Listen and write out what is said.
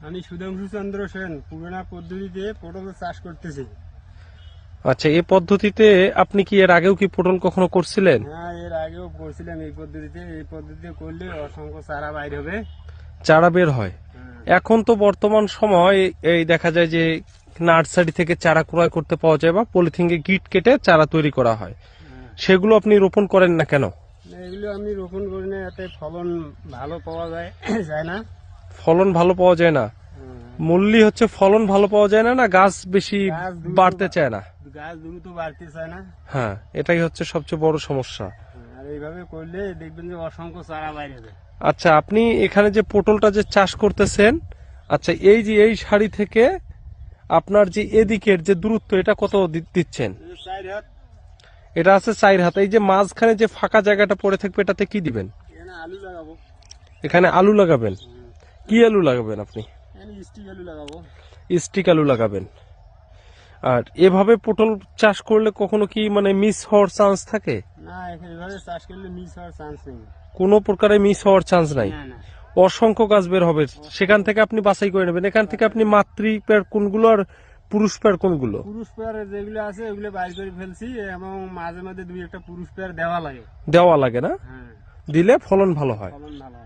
আমি সুধাংশু চন্দ্র সেন পুরোনা পদ্ধতিতে পটল চাষ করতেছি। আচ্ছা এই পদ্ধতিতে আপনি কি এর আগেও কি পটল কখনো করছিলেন? হ্যাঁ এর আগেও করছিলাম এই পদ্ধতিতে। এই পদ্ধতিতে করলে অসংখ্য চারা বাইর হবে। চারা বের হয়। হ্যাঁ। এখন তো বর্তমান সময় এই দেখা যায় যে নার্সারি থেকে চারা ক্রয় করতে পাওয়া যায় বা পলিথিনকে গিট কেটে চারা তৈরি করা হয়। হ্যাঁ। সেগুলো আপনি রোপণ করেন না কেন? এগুলো আমি রোপণ করি না এতে ফলন ভালো পাওয়া যায় যায় না। ফলন ভালো পাওয়া যায় না। হ্যাঁ। মূল্যই হচ্ছে ফলন ভালো পাওয়া যায় না না গাছ বেশি বাড়তে চায় না। গাছ দ্রুত বাড়তে চায় না। হ্যাঁ এটাই হচ্ছে সবচেয়ে বড় সমস্যা। আর এইভাবে করলে দেখবেন যে অসংখ্য চারা বাইরে হবে আচ্ছা আপনি এখানে যে পটলটা যে চাষ করতেছেন আচ্ছা এই যে এই শাড়ি থেকে আপনার যে এদিকের যে দূরত্ব এটা কত দিচ্ছেন? এটা আছে চার হাত। এই যে মাঝখানে যে ফাঁকা জায়গাটা পড়ে থাকবে এটাতে কি দিবেন? এখানে আলু লাগাবো। এখানে আলু লাগাবেন? কি আলু লাগাবেন আপনি? স্টিক আলু লাগাবো। স্টিক আলু লাগাবেন। আর এভাবে পটল চাষ করলে কখনো কি মানে মিস হওয়ার চান্স থাকে? না এভাবে চাষ করলে মিস হওয়ার চান্স নেই। কোনো প্রকারে মিস হওয়ার চান্স নাই। অসংখ্য গাছ বের হবে। সেখান থেকে আপনি বাছাই করে নেবেন। এখান থেকে আপনি মাতৃ পেয়ার কোনগুলো আর পুরুষ পেয়ার কোনগুলো? পুরুষ পেয়ার যেগুলো আছে ওগুলো বাইর করে ফেলছি এবং মাঝে মাঝে দুই একটা পুরুষ পেয়ার দেওয়া লাগে। দেওয়া লাগে না? হ্যাঁ। দিলে ফলন ভালো হয়। ফলন ভালো হয়।